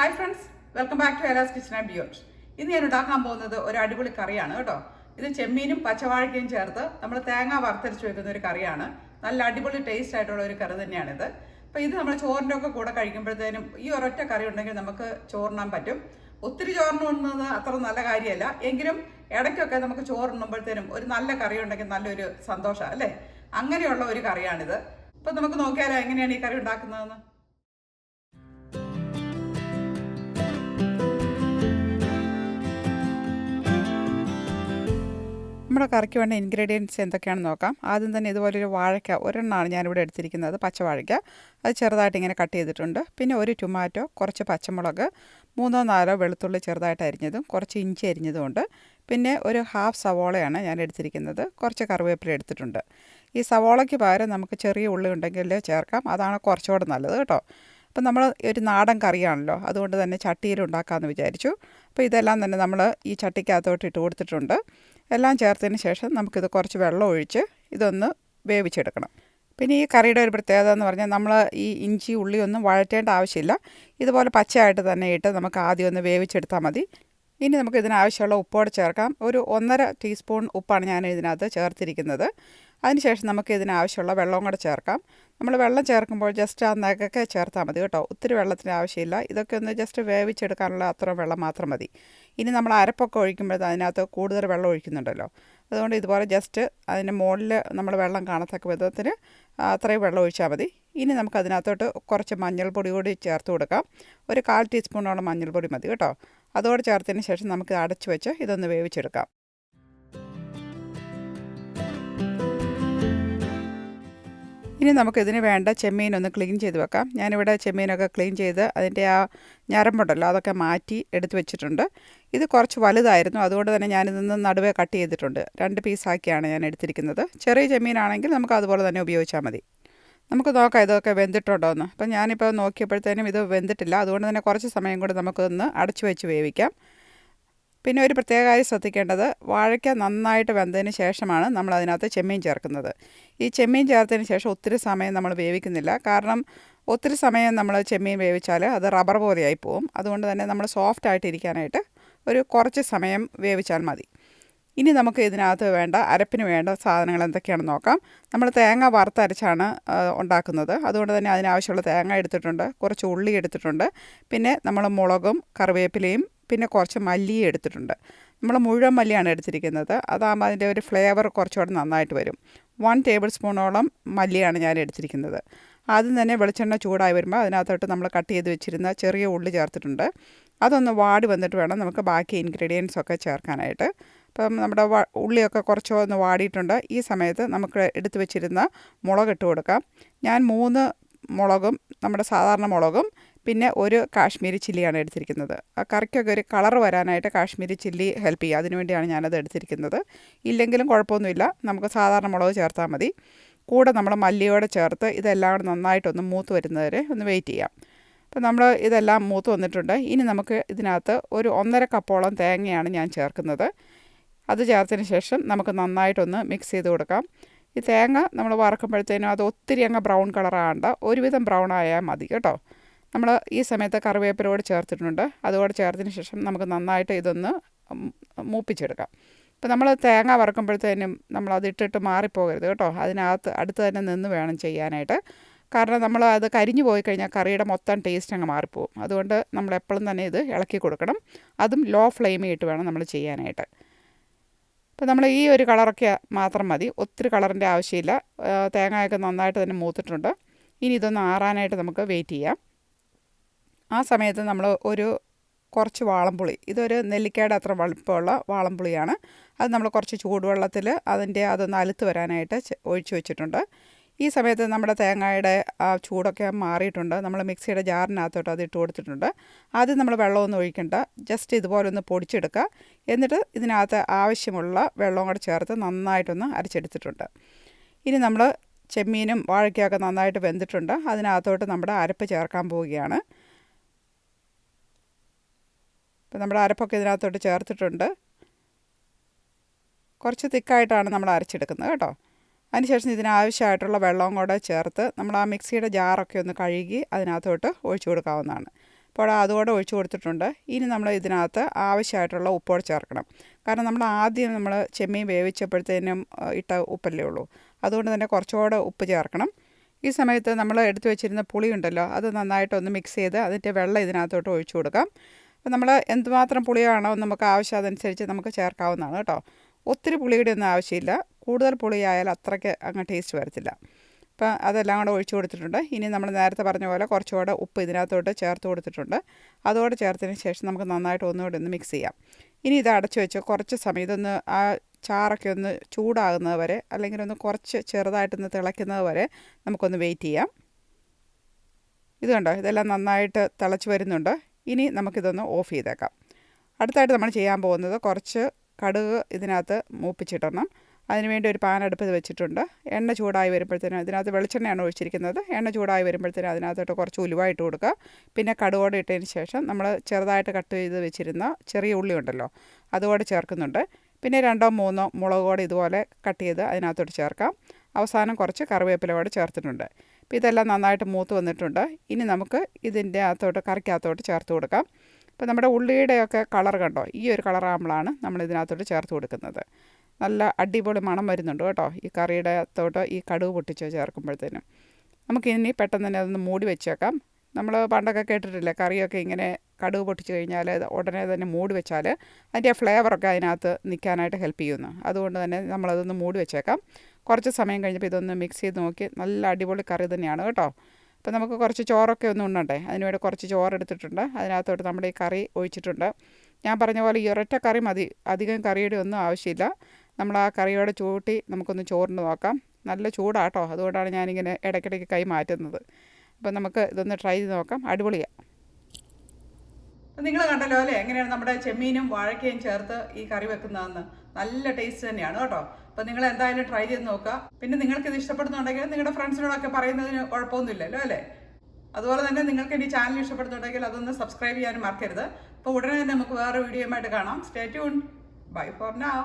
Hi friends welcome back to Ela's kitchen and beyond ഇന്ന് ഞാൻ ഉണ്ടാക്കാൻ പോകുന്നത് ഒരു അടിപൊളി കറിയാണ് കേട്ടോ. ഇത് ചെമ്മീനും പച്ചവാഴയ്ക്കയും ചേർത്ത് നമ്മൾ തേങ്ങ വറുത്തരച്ച് വെക്കുന്ന ഒരു കറിയാണ്. നല്ല അടിപൊളി ടേസ്റ്റ് ആയിട്ടുള്ള ഒരു കറി തന്നെയാണിത്. അപ്പോൾ ഇത് നമ്മൾ ചോറിന്റെ ഒക്കെ കൂടെ കഴിക്കുമ്പോഴത്തേനും ഈ ഒരൊറ്റ കറി ഉണ്ടെങ്കിൽ നമുക്ക് ചോറിനാൻ പറ്റും. ഒത്തിരി ചോറിനുണ്ണുന്നത് അത്ര നല്ല കാര്യമല്ല. എങ്കിലും ഇടയ്ക്കൊക്കെ നമുക്ക് ചോറുണ്ണുമ്പോഴത്തേനും ഒരു നല്ല കറി ഉണ്ടെങ്കിൽ നല്ലൊരു സന്തോഷമാണ് അല്ലേ? അങ്ങനെയുള്ള ഒരു കറിയാണിത്. അപ്പം നമുക്ക് നോക്കിയാലോ എങ്ങനെയാണ് ഈ കറി ഉണ്ടാക്കുന്നതെന്ന്? നമ്മുടെ കറിക്ക് വേണ്ട ഇൻഗ്രീഡിയൻസ് എന്തൊക്കെയാണെന്ന് നോക്കാം. ആദ്യം തന്നെ ഇതുപോലെ ഒരു വാഴയ്ക്ക ഒരെണ്ണമാണ് ഞാനിവിടെ എടുത്തിരിക്കുന്നത്. പച്ചവാഴയ്ക്ക. അത് ചെറുതായിട്ട് ഇങ്ങനെ കട്ട് ചെയ്തിട്ടുണ്ട്. പിന്നെ ഒരു ടൊമാറ്റോ കുറച്ച് പച്ചമുളക് മൂന്നോ നാലോ വെളുത്തുള്ളി ചെറുതായിട്ട് അരിഞ്ഞതും കുറച്ച് ഇഞ്ചി അരിഞ്ഞതും ഉണ്ട് പിന്നെ ഒരു ഹാഫ് സവോളയാണ് ഞാൻ എടുത്തിരിക്കുന്നത്. കുറച്ച് കറിവേപ്പില എടുത്തിട്ടുണ്ട്. ഈ സവോളയ്ക്ക് പകരം നമുക്ക് ചെറിയ ഉള്ളി ഉണ്ടെങ്കിൽ ചേർക്കാം. അതാണ് കുറച്ചുകൂടെ നല്ലത് കേട്ടോ. അപ്പം നമ്മൾ ഒരു നാടൻ കറിയാണല്ലോ. അതുകൊണ്ട് തന്നെ ചട്ടിയിൽ ഉണ്ടാക്കാമെന്ന് വിചാരിച്ചു. അപ്പോൾ ഇതെല്ലാം തന്നെ നമ്മൾ ഈ ചട്ടിക്കകത്തോട്ട് ഇട്ട് കൊടുത്തിട്ടുണ്ട്. എല്ലാം ചേർത്തതിന് ശേഷം നമുക്കിത് കുറച്ച് വെള്ളം ഒഴിച്ച് ഇതൊന്ന് വേവിച്ചെടുക്കണം. പിന്നെ ഈ കറിയുടെ ഒരു പ്രത്യേകത എന്ന് പറഞ്ഞാൽ നമ്മൾ ഈ ഇഞ്ചി ഉള്ളി ഒന്നും വഴറ്റേണ്ട ആവശ്യമില്ല. ഇതുപോലെ പച്ചയായിട്ട് തന്നെ ഇട്ട് നമുക്ക് ആദ്യം ഒന്ന് വേവിച്ചെടുത്താൽ മതി. ഇനി നമുക്ക് ഇതിനാവശ്യമുള്ള ഉപ്പോടെ ചേർക്കാം. ഒരു ഒന്നര ടീസ്പൂൺ ഉപ്പാണ് ഞാൻ ഇതിനകത്ത് ചേർത്തിരിക്കുന്നത്. അതിനുശേഷം നമുക്ക് ഇതിനാവശ്യമുള്ള വെള്ളവും കൂടെ ചേർക്കാം. നമ്മൾ വെള്ളം ചേർക്കുമ്പോൾ ജസ്റ്റ് ആ നഗൊക്കെ ചേർത്താൽ മതി കേട്ടോ. ഒത്തിരി വെള്ളത്തിന് ആവശ്യമില്ല. ഇതൊക്കെ ഒന്ന് ജസ്റ്റ് വേവിച്ചെടുക്കാനുള്ള അത്ര വെള്ളം മാത്രം മതി. ഇനി നമ്മൾ അരപ്പൊക്കെ ഒഴിക്കുമ്പോൾ അതിനകത്ത് കൂടുതൽ വെള്ളം ഒഴിക്കുന്നുണ്ടല്ലോ. അതുകൊണ്ട് ഇതുപോലെ ജസ്റ്റ് അതിന്റെ മുകളിൽ നമ്മൾ വെള്ളം കാണത്തക്ക വിധത്തിന് അത്രയും വെള്ളം ഒഴിച്ചാൽ മതി. ഇനി നമുക്ക് അതിനകത്തോട്ട് കുറച്ച് മഞ്ഞൾപ്പൊടി കൂടി ചേർത്ത് കൊടുക്കാം. ഒരു കാൽ ടീസ്പൂണോളം മഞ്ഞൾപ്പൊടി മതി കേട്ടോ. അതോടെ ചേർത്തതിന് ശേഷം നമുക്ക് അടച്ചു വെച്ച് ഇതൊന്ന് വേവിച്ചെടുക്കാം. ഇനി നമുക്കിതിന് വേണ്ട ചെമ്മീൻ ഒന്ന് ക്ലീൻ ചെയ്ത് വെക്കാം. ഞാനിവിടെ ചെമ്മീനൊക്കെ ക്ലീൻ ചെയ്ത് അതിന്റെ ആ ഞരമ്പുണ്ടല്ലോ അതൊക്കെ മാറ്റി എടുത്തു വെച്ചിട്ടുണ്ട്. ഇത് കുറച്ച് വലുതായിരുന്നു അതുകൊണ്ട് തന്നെ ഞാനിതൊന്ന് നടുവേ കട്ട് ചെയ്തിട്ടുണ്ട്. രണ്ട് പീസാക്കിയാണ് ഞാൻ എടുത്തിരിക്കുന്നത്. ചെറിയ ചെമ്മീനാണെങ്കിൽ നമുക്ക് അതുപോലെ തന്നെ ഉപയോഗിച്ചാൽ മതി. നമുക്ക് നോക്കാം ഇതൊക്കെ വെന്തിട്ടുണ്ടോ എന്ന് അപ്പം ഞാനിപ്പോൾ നോക്കിയപ്പോഴത്തേനും ഇത് വെന്തിട്ടില്ല. അതുകൊണ്ട് തന്നെ കുറച്ച് സമയം കൂടി നമുക്കൊന്ന് അടച്ചു വെച്ച് വേവിക്കാം. പിന്നെ ഒരു പ്രത്യേക കാര്യം ശ്രദ്ധിക്കേണ്ടത് വാഴയ്ക്ക നന്നായിട്ട് വെന്തതിന് ശേഷമാണ് നമ്മൾ അതിനകത്ത് ചെമ്മീൻ ചേർക്കുന്നത്. ഈ ചെമ്മീൻ ചേർത്തതിന് ശേഷം ഒത്തിരി സമയം നമ്മൾ വേവിക്കുന്നില്ല. കാരണം ഒത്തിരി സമയം നമ്മൾ ചെമ്മീൻ വേവിച്ചാൽ അത് റബ്ബർ പോലെയായി പോവും. അതുകൊണ്ട് തന്നെ നമ്മൾ സോഫ്റ്റ് ആയിട്ട് ഇരിക്കാനായിട്ട് ഒരു കുറച്ച് സമയം വേവിച്ചാൽ മതി. ഇനി നമുക്ക് ഇതിനകത്ത് വേണ്ട അരപ്പിന് വേണ്ട സാധനങ്ങൾ എന്തൊക്കെയാണെന്ന് നോക്കാം. നമ്മൾ തേങ്ങ വറുത്തരച്ചാണ് ഉണ്ടാക്കുന്നത്. അതുകൊണ്ട് തന്നെ അതിനാവശ്യമുള്ള തേങ്ങ എടുത്തിട്ടുണ്ട് കുറച്ച് ഉള്ളി എടുത്തിട്ടുണ്ട് പിന്നെ നമ്മൾ മുളകും കറിവേപ്പിലയും പിന്നെ കുറച്ച് മല്ലിയും എടുത്തിട്ടുണ്ട്. നമ്മൾ മുഴുവൻ മല്ലിയാണ് എടുത്തിരിക്കുന്നത്. അതാകുമ്പോൾ അതിന്റെ ഒരു ഫ്ലേവർ കുറച്ചുകൂടെ നന്നായിട്ട് വരും. വൺ ടേബിൾ സ്പൂണോളം മല്ലിയാണ് ഞാൻ എടുത്തിരിക്കുന്നത്. ആദ്യം തന്നെ വെളിച്ചെണ്ണ ചൂടായി വരുമ്പോൾ അതിനകത്തോട്ട് നമ്മൾ കട്ട് ചെയ്ത് വെച്ചിരുന്ന ചെറിയ ഉള്ളി ചേർത്തിട്ടുണ്ട്. അതൊന്ന് വാടി വന്നിട്ട് വേണം നമുക്ക് ബാക്കി ഇൻഗ്രീഡിയൻസ് ഒക്കെ ചേർക്കാനായിട്ട്. അപ്പം നമ്മുടെ ഉള്ളിയൊക്കെ കുറച്ച് ഒന്ന് വാടിയിട്ടുണ്ട്. ഈ സമയത്ത് നമുക്ക് എടുത്തു വെച്ചിരുന്ന മുളക് ഇട്ട് കൊടുക്കാം. ഞാൻ മൂന്ന് മുളകും നമ്മുടെ സാധാരണ മുളകും പിന്നെ ഒരു കാശ്മീരി ചില്ലിയാണ് എടുത്തിരിക്കുന്നത്. ആ കറിക്കൊക്കെ ഒരു കളർ വരാനായിട്ട് കാശ്മീരി ചില്ലി ഹെൽപ്പ് ചെയ്യുക. അതിനുവേണ്ടിയാണ് ഞാനത് എടുത്തിരിക്കുന്നത്. ഇല്ലെങ്കിലും കുഴപ്പമൊന്നുമില്ല. നമുക്ക് സാധാരണ മുളക് ചേർത്താൽ മതി. കൂടെ നമ്മൾ മല്ലിയോടെ ചേർത്ത് ഇതെല്ലാം നന്നായിട്ടൊന്ന് മൂത്ത് വരുന്നവരെ ഒന്ന് വെയിറ്റ് ചെയ്യാം. അപ്പം നമ്മൾ ഇതെല്ലാം മൂത്ത് വന്നിട്ടുണ്ട്. ഇനി നമുക്ക് ഇതിനകത്ത് ഒരു ഒന്നര കപ്പോളം തേങ്ങയാണ് ഞാൻ ചേർക്കുന്നത്. അത് ചേർത്തതിന് ശേഷം നമുക്ക് നന്നായിട്ടൊന്ന് മിക്സ് ചെയ്ത് കൊടുക്കാം. ഈ തേങ്ങ നമ്മൾ വറക്കുമ്പോഴത്തേനും അത് ഒത്തിരി അങ്ങ് ബ്രൗൺ കളറാകണ്ട ഒരുവിധം ബ്രൗൺ ആയാൽ മതി കേട്ടോ. നമ്മൾ ഈ സമയത്ത് കറിവേപ്പിലോട് ചേർത്തിട്ടുണ്ട്. അതുകൂടെ ചേർത്തതിന് ശേഷം നമുക്ക് നന്നായിട്ട് ഇതൊന്ന് മൂപ്പിച്ചെടുക്കാം. ഇപ്പോൾ നമ്മൾ തേങ്ങ വറക്കുമ്പോഴത്തേനും നമ്മൾ അത് ഇട്ടിട്ട് മാറിപ്പോകരുത് കേട്ടോ. അതിനകത്ത് അടുത്ത് തന്നെ നിന്ന് വേണം ചെയ്യാനായിട്ട്. കാരണം നമ്മൾ അത് കരിഞ്ഞു പോയി കഴിഞ്ഞാൽ കറിയുടെ മൊത്തം ടേസ്റ്റ് അങ്ങ് മാറിപ്പോവും. അതുകൊണ്ട് നമ്മൾ എപ്പോഴും തന്നെ ഇത് ഇളക്കി കൊടുക്കണം. അതും ലോ ഫ്ലെയിമിൽ വേണം നമ്മൾ ചെയ്യാനായിട്ട്. അപ്പോൾ നമ്മൾ ഈ ഒരു കളറൊക്കെ മാത്രം മതി. ഒത്തിരി കളറിന്റെ ആവശ്യമില്ല. തേങ്ങയൊക്കെ നന്നായിട്ട് തന്നെ മൂത്തിട്ടുണ്ട്. ഇനി ഇതൊന്ന് ആറാനായിട്ട് നമുക്ക് വെയിറ്റ് ചെയ്യാം. ആ സമയത്ത് നമ്മൾ ഒരു കുറച്ച് വാളംപുളി ഇതൊരു നെല്ലിക്കയുടെ അത്ര വലുപ്പമുള്ള വാളംപുളിയാണ്. അത് നമ്മൾ കുറച്ച് ചൂടുവെള്ളത്തിൽ അതിന്റെ അതൊന്ന് അലുത്ത് വരാനായിട്ട് ഒഴിച്ചു വെച്ചിട്ടുണ്ട്. ഈ സമയത്ത് നമ്മുടെ തേങ്ങയുടെ ആ ചൂടൊക്കെ മാറിയിട്ടുണ്ട്. നമ്മൾ മിക്സിയുടെ ജാറിനകത്തോട്ട് അത് ഇട്ട് കൊടുത്തിട്ടുണ്ട്. ആദ്യം നമ്മൾ വെള്ളമൊന്നും ഒഴിക്കണ്ട. ജസ്റ്റ് ഇതുപോലെ ഒന്ന് പൊടിച്ചെടുക്കുക. എന്നിട്ട് ഇതിനകത്ത് ആവശ്യമുള്ള വെള്ളവും കൂടെ ചേർത്ത് നന്നായിട്ടൊന്ന് അരച്ചെടുത്തിട്ടുണ്ട്. ഇനി നമ്മൾ ചെമ്മീനും വാഴയ്ക്കൊക്കെ നന്നായിട്ട് വെന്തിട്ടുണ്ട്. അതിനകത്തോട്ട് നമ്മുടെ അരപ്പ് ചേർക്കാൻ പോവുകയാണ്. അപ്പോൾ നമ്മുടെ അരപ്പൊക്കെ ഇതിനകത്തോട്ട് ചേർത്തിട്ടുണ്ട്. കുറച്ച് തിക്കായിട്ടാണ് നമ്മൾ അരച്ചെടുക്കുന്നത് കേട്ടോ. അതിനുശേഷം ഇതിനാവശ്യമായിട്ടുള്ള വെള്ളവും കൂടെ ചേർത്ത് നമ്മൾ ആ മിക്സിയുടെ ജാറൊക്കെ ഒന്ന് കഴുകി അതിനകത്തോട്ട് ഒഴിച്ചു കൊടുക്കാവുന്നതാണ്. അപ്പോൾ അതുകൂടെ ഒഴിച്ചു കൊടുത്തിട്ടുണ്ട്. ഇനി നമ്മൾ ഇതിനകത്ത് ആവശ്യമായിട്ടുള്ള ഉപ്പോടെ ചേർക്കണം. കാരണം നമ്മൾ ആദ്യം നമ്മൾ ചെമ്മീൻ വേവിച്ചപ്പോഴത്തേനും ഇട്ട ഉപ്പല്ലേ ഉള്ളൂ. അതുകൊണ്ട് തന്നെ കുറച്ചുകൂടെ ഉപ്പ് ചേർക്കണം. ഈ സമയത്ത് നമ്മൾ എടുത്തു വെച്ചിരുന്ന പുളി ഉണ്ടല്ലോ അത് നന്നായിട്ടൊന്ന് മിക്സ് ചെയ്ത് അതിന്റെ വെള്ളം ഇതിനകത്തോട്ട് ഒഴിച്ചു കൊടുക്കാം. അപ്പോൾ നമ്മൾ എന്തുമാത്രം പുളിയാണോ നമുക്ക് ആവശ്യം അതനുസരിച്ച് നമുക്ക് ചേർക്കാവുന്നതാണ് കേട്ടോ. ഒത്തിരി പുളിയുടെ ഒന്നും ആവശ്യമില്ല. കൂടുതൽ പുളിയായാൽ അത്രയ്ക്ക് അങ്ങ് ടേസ്റ്റ് വരത്തില്ല. അപ്പോൾ അതെല്ലാം കൂടെ ഒഴിച്ചു കൊടുത്തിട്ടുണ്ട്. ഇനി നമ്മൾ നേരത്തെ പറഞ്ഞ പോലെ കുറച്ചുകൂടെ ഉപ്പ് ഇതിനകത്തോട്ട് ചേർത്ത് കൊടുത്തിട്ടുണ്ട്. അതോടെ ചേർത്തതിന് ശേഷം നമുക്ക് നന്നായിട്ട് ഒന്നുകൂടെ ഒന്ന് മിക്സ് ചെയ്യാം. ഇനി ഇത് അടച്ചു വെച്ച് കുറച്ച് സമയം ഇതൊന്ന് ആ ചാറൊക്കെ ഒന്ന് ചൂടാകുന്നത് വരെ അല്ലെങ്കിൽ ഒന്ന് കുറച്ച് ചെറുതായിട്ടൊന്ന് തിളയ്ക്കുന്നത് വരെ നമുക്കൊന്ന് വെയിറ്റ് ചെയ്യാം. ഇത് കണ്ടോ? ഇതെല്ലാം നന്നായിട്ട് തിളച്ച് വരുന്നുണ്ട്. ഇനി നമുക്കിതൊന്ന് ഓഫ് ചെയ്തേക്കാം. അടുത്തായിട്ട് നമ്മൾ ചെയ്യാൻ പോകുന്നത് കുറച്ച് കടുക് ഇതിനകത്ത് മൂപ്പിച്ചിടണം. അതിനുവേണ്ടി ഒരു പാൻ അടുപ്പത്ത് വെച്ചിട്ടുണ്ട്. എണ്ണ ചൂടായി വരുമ്പോഴത്തേനും അതിനകത്ത് വെളിച്ചെണ്ണയാണ് ഒഴിച്ചിരിക്കുന്നത്. എണ്ണ ചൂടായി വരുമ്പോഴത്തേനും അതിനകത്തോട്ട് കുറച്ച് ഉലുവായിട്ട് കൊടുക്കുക. പിന്നെ കടുകോടെ ഇട്ടതിന് ശേഷം നമ്മൾ ചെറുതായിട്ട് കട്ട് ചെയ്ത് വെച്ചിരുന്ന ചെറിയ ഉള്ളി ഉണ്ടല്ലോ അതുകൂടെ ചേർക്കുന്നുണ്ട്. പിന്നെ രണ്ടോ മൂന്നോ മുളക് കൂടെ ഇതുപോലെ കട്ട് ചെയ്ത് അതിനകത്തോട്ട് ചേർക്കാം. അവസാനം കുറച്ച് കറിവേപ്പില കൂടെ ചേർത്തിട്ടുണ്ട്. അപ്പോൾ ഇതെല്ലാം നന്നായിട്ട് മൂത്ത് വന്നിട്ടുണ്ട്. ഇനി നമുക്ക് ഇതിന്റെ അകത്തോട്ട് കറിക്കകത്തോട്ട് ചേർത്ത് കൊടുക്കാം. അപ്പോൾ നമ്മുടെ ഉള്ളിയുടെയൊക്കെ കളർ കണ്ടോ? ഈ ഒരു കളറാകുമ്പോഴാണ് നമ്മൾ ഇതിനകത്തോട്ട് ചേർത്ത് കൊടുക്കുന്നത്. നല്ല അടിപൊളി മണം വരുന്നുണ്ട് കേട്ടോ. ഈ കറിയുടെ അത്തോട്ട് ഈ കടുവ് പൊട്ടിച്ച് ചേർക്കുമ്പോഴത്തേനും. നമുക്കിനി പെട്ടെന്ന് തന്നെ അതൊന്ന് മൂടി വെച്ചേക്കാം. നമ്മൾ പണ്ടൊക്കെ കേട്ടിട്ടില്ലേ കറിയൊക്കെ ഇങ്ങനെ കടുവ് പൊട്ടിച്ച് കഴിഞ്ഞാൽ ഉടനെ തന്നെ മൂടി വെച്ചാൽ അതിന്റെ ഫ്ലേവറൊക്കെ അതിനകത്ത് നിൽക്കാനായിട്ട് ഹെൽപ്പ് ചെയ്യുന്നു. അതുകൊണ്ട് തന്നെ നമ്മളതൊന്ന് മൂടി വെച്ചേക്കാം. കുറച്ച് സമയം കഴിഞ്ഞപ്പോൾ ഇതൊന്ന് മിക്സ് ചെയ്ത് നോക്കി നല്ല അടിപൊളി കറി തന്നെയാണ് കേട്ടോ. അപ്പോൾ നമുക്ക് കുറച്ച് ചോറൊക്കെ ഒന്ന് ഉണ്ടേ അതിനുവേണ്ടി കുറച്ച് ചോറ് എടുത്തിട്ടുണ്ട്. അതിനകത്തോട്ട് നമ്മുടെ ഈ കറി ഒഴിച്ചിട്ടുണ്ട്. ഞാൻ പറഞ്ഞ പോലെ ഈ ഒരൊറ്റ കറി മതി. അധികം കറിയുടെ ഒന്നും ആവശ്യമില്ല. നമ്മൾ ആ കറിയോടെ ചൂട്ടി നമുക്കൊന്ന് ചോറിന് നോക്കാം. നല്ല ചൂടാട്ടോ. അതുകൊണ്ടാണ് ഞാനിങ്ങനെ ഇടയ്ക്കിടയ്ക്ക് കൈ മാറ്റുന്നത്. അപ്പം നമുക്ക് ഇതൊന്ന് ട്രൈ ചെയ്ത് നോക്കാം. അടിപൊളിയാണ് നിങ്ങൾ കണ്ടല്ലോ അല്ലേ? എങ്ങനെയാണ് നമ്മുടെ ചെമ്മീനും വാഴക്കയും ചേർത്ത് ഈ കറി വെക്കുന്നതെന്ന്. നല്ല ടേസ്റ്റ് തന്നെയാണ് കേട്ടോ. അപ്പോൾ നിങ്ങൾ എന്തായാലും ട്രൈ ചെയ്ത് നോക്കുക. പിന്നെ നിങ്ങൾക്ക് ഇത് ഇഷ്ടപ്പെടുന്നുണ്ടെങ്കിൽ നിങ്ങളുടെ ഫ്രണ്ട്സിനോടൊക്കെ പറയുന്നതിന് കുഴപ്പമൊന്നുമില്ലല്ലോ അല്ലേ? അതുപോലെ തന്നെ നിങ്ങൾക്ക് ഈ ചാനൽ ഇഷ്ടപ്പെടുന്നുണ്ടെങ്കിൽ അതൊന്ന് സബ്സ്ക്രൈബ് ചെയ്യാനും മറക്കരുത്. അപ്പോൾ ഉടനെ തന്നെ നമുക്ക് വേറെ വീഡിയോയുമായിട്ട് കാണാം. Stay tune bye for now.